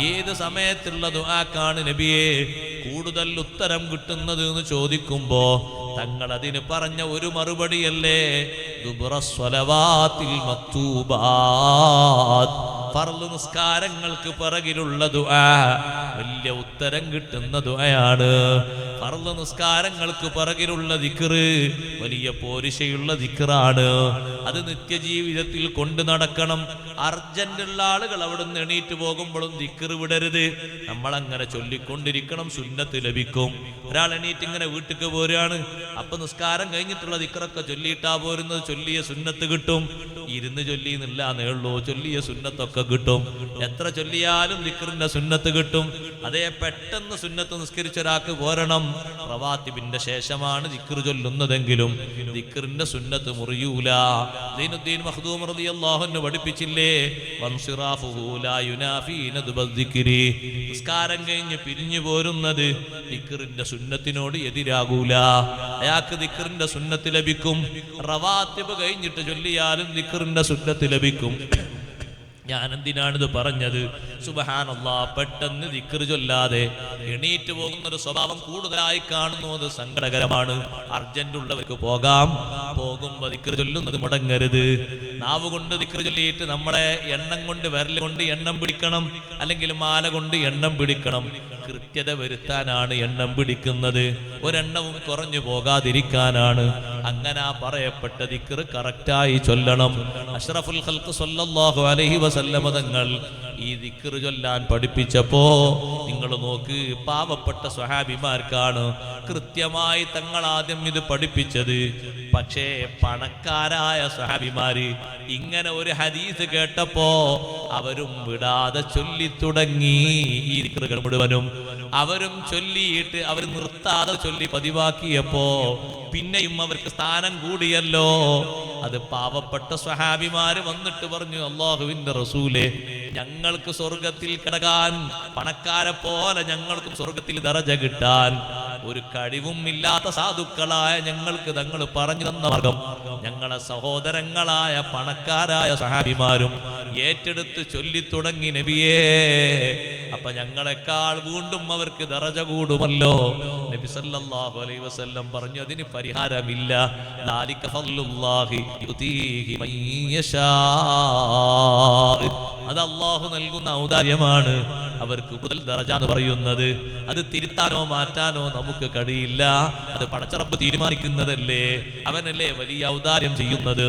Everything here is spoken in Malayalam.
ഏത് സമയത്തുള്ള ദുആക്കാണ് നബിയെ? കൂടുതൽ ഉത്തരം കിട്ടുന്നത് എന്ന് ചോദിക്കുമ്പോ തങ്ങൾ അതിന് പറഞ്ഞ ഒരു മറുപടിയല്ലേ? ദുബറ സ്വലവാത്തിൽ മക്തൂബാത്ത്. ഫർൾ നിസ്കാരങ്ങൾക്ക് പിറകിലുള്ള ദുആ വലിയ ഉത്തരം കിട്ടുന്ന ദുആയാണ്. ഫർൾ നിസ്കാരങ്ങൾക്ക് പിറകിലുള്ള ദിക്കറ് വലിയ പോരിശയുള്ള ദിക്കറാണ് അത് നിത്യജീവിതത്തിൽ കൊണ്ടു നടക്കണം. അർജന്റുള്ള ആളുകൾ അവിടെ നിന്ന് എണീറ്റ് പോകുമ്പോഴും ദിക്കറ് വിടരുത്. നമ്മൾ അങ്ങനെ ചൊല്ലിക്കൊണ്ടിരിക്കണം സുന്നത്ത് ലഭിക്കും. ഒരാൾ എണീറ്റ് ഇങ്ങനെ വീട്ടിക്ക് പോരുകയാണ്. അപ്പൊ നിസ്കാരം കഴിഞ്ഞിട്ടുള്ള ദിക്കറൊക്കെ ചൊല്ലിയിട്ടാ പോരുന്നത് ചൊല്ലിയ സുന്നത്ത് കിട്ടും. ഇരുന്ന് ചൊല്ലിയെന്നില്ല എന്നേ ഉള്ളൂ ചൊല്ലിയ സുന്നത്തൊക്കെ കിട്ടും. എത്ര ചൊല്ലിയാലും ദിക്കറിന്റെ സുന്നത്ത് കിട്ടും. അതേ പെട്ടെന്ന് സുന്നത്ത് നിസ്കരിച്ച ഒരാൾക്ക് പോരണം പ്രവാത്തിബിന്റെ ശേഷമാണ് ദിക്ർ ചൊല്ലുന്നതെങ്കിലും ദിക്റിന്റെ സുന്നത്ത് മുറിയൂല. ദീനുദ്ദീൻ മഖ്ദൂം റളിയല്ലാഹു അൻഹു പഠിപ്പിച്ചില്ലേ? നിസ്കാരം കഴിഞ്ഞ് പിരിഞ്ഞു പോരുന്നത് ദിക്റിന്റെ സുന്നത്തിനോട് എതിരാകൂല. അയാൾക്ക് ദിക്റിന്റെ സുന്നത്ത് ലഭിക്കും. റവാത്തിബ് കഴിഞ്ഞിട്ട് ചൊല്ലിയാലും ദിക്റിന്റെ സുന്നത്ത് ലഭിക്കും. ഞാൻ എന്തിനാണിത് പറഞ്ഞത്? സുബഹാനല്ലാ പെട്ടെന്ന് ദിക്റ് ചൊല്ലാതെ എണീറ്റ് പോകുന്ന ഒരു സ്വഭാവം കൂടുതലായി കാണുന്നു. അത് സങ്കടകരമാണ്. അർജന്റ് ഉള്ളവർക്ക് പോകാം. പോകുമ്പോ ദിക്റ് ചൊല്ലുന്നത് മുടങ്ങരുത്. നാവ് കൊണ്ട് ദിക്റ് ചൊല്ലിയിട്ട് നമ്മളെ എണ്ണം കൊണ്ട് വിരൽ കൊണ്ട് എണ്ണം പിടിക്കണം. അല്ലെങ്കിൽ മാല കൊണ്ട് എണ്ണം പിടിക്കണം. കൃത്യത വരുത്താനാണ് എണ്ണം പിടിക്കുന്നത്. ഒരെണ്ണവും കുറഞ്ഞു പോകാതിരിക്കാനാണ്. അങ്ങനെ ആ പറയപ്പെട്ട ദിക്റ് കറക്റ്റായി ചൊല്ലണം. അഷ്റഫുൽ ഹൽക്ക് സല്ലല്ലാഹു അലൈഹി വസല്ലമ തങ്ങൾ ഈ ദിക്കറ് ചൊല്ലാൻ പഠിപ്പിച്ചപ്പോ നിങ്ങൾ നോക്ക് പാവപ്പെട്ട സ്വഹാബിമാർക്കാണ് കൃത്യമായി തങ്ങൾ ആദ്യം ഇത് പഠിപ്പിച്ചത്. പക്ഷേ പണക്കാരായ സ്വഹാബിമാര് ഇങ്ങനെ ഒരു ഹദീസ് കേട്ടപ്പോ അവരും വിടാതെ ചൊല്ലി തുടങ്ങി ഈ ദിക്കറുകൾ മുഴുവനും. അവരും ചൊല്ലിയിട്ട് അവർ നിർത്താതെ ചൊല്ലി പതിവാക്കിയപ്പോ പിന്നെയും അവർക്ക് സ്ഥാനം കൂടിയല്ലോ. അത് പാവപ്പെട്ട സ്വഹാബിമാര് വന്നിട്ട് പറഞ്ഞു അള്ളാഹുവിന്റെ റസൂലെ ഞങ്ങൾക്ക് സ്വർഗത്തിൽ കിടക്കാൻ പണക്കാരെ പോലെ ഞങ്ങൾക്ക് സ്വർഗത്തിൽ ദറജ കിട്ടാൻ ഒരു കഴിവും ഇല്ലാത്ത സാധുക്കളായ ഞങ്ങൾക്ക് തങ്ങൾ പറഞ്ഞു തന്ന മാർഗം. ഞങ്ങളെ സഹോദരങ്ങളായ പണക്കാരായ സഹാബിമാരും ഏറ്റെടുത്ത് ചൊല്ലി തുടങ്ങി നബിയേ. അപ്പൊ ഞങ്ങളെക്കാൾ വീണ്ടും അവർക്ക് ദറജ കൂടുമല്ലോ. നബി സല്ലല്ലാഹു അലൈഹി വസല്ലം പറഞ്ഞു അതിന് പരിഹാരമില്ല. ദാലിക യുതീഹി അത് അള്ളാഹു നൽകുന്ന ഔദാര്യമാണ് അവർക്ക് മുതൽ ദറജ എന്ന് പറയുന്നത്. അത് തിരുത്താനോ മാറ്റാനോ നമുക്ക് കഴിയില്ല. അത് പടച്ചറപ്പ് തീരുമാനിക്കുന്നതല്ലേ? അവനല്ലേ വലിയ ഔദാര്യം ചെയ്യുന്നത്.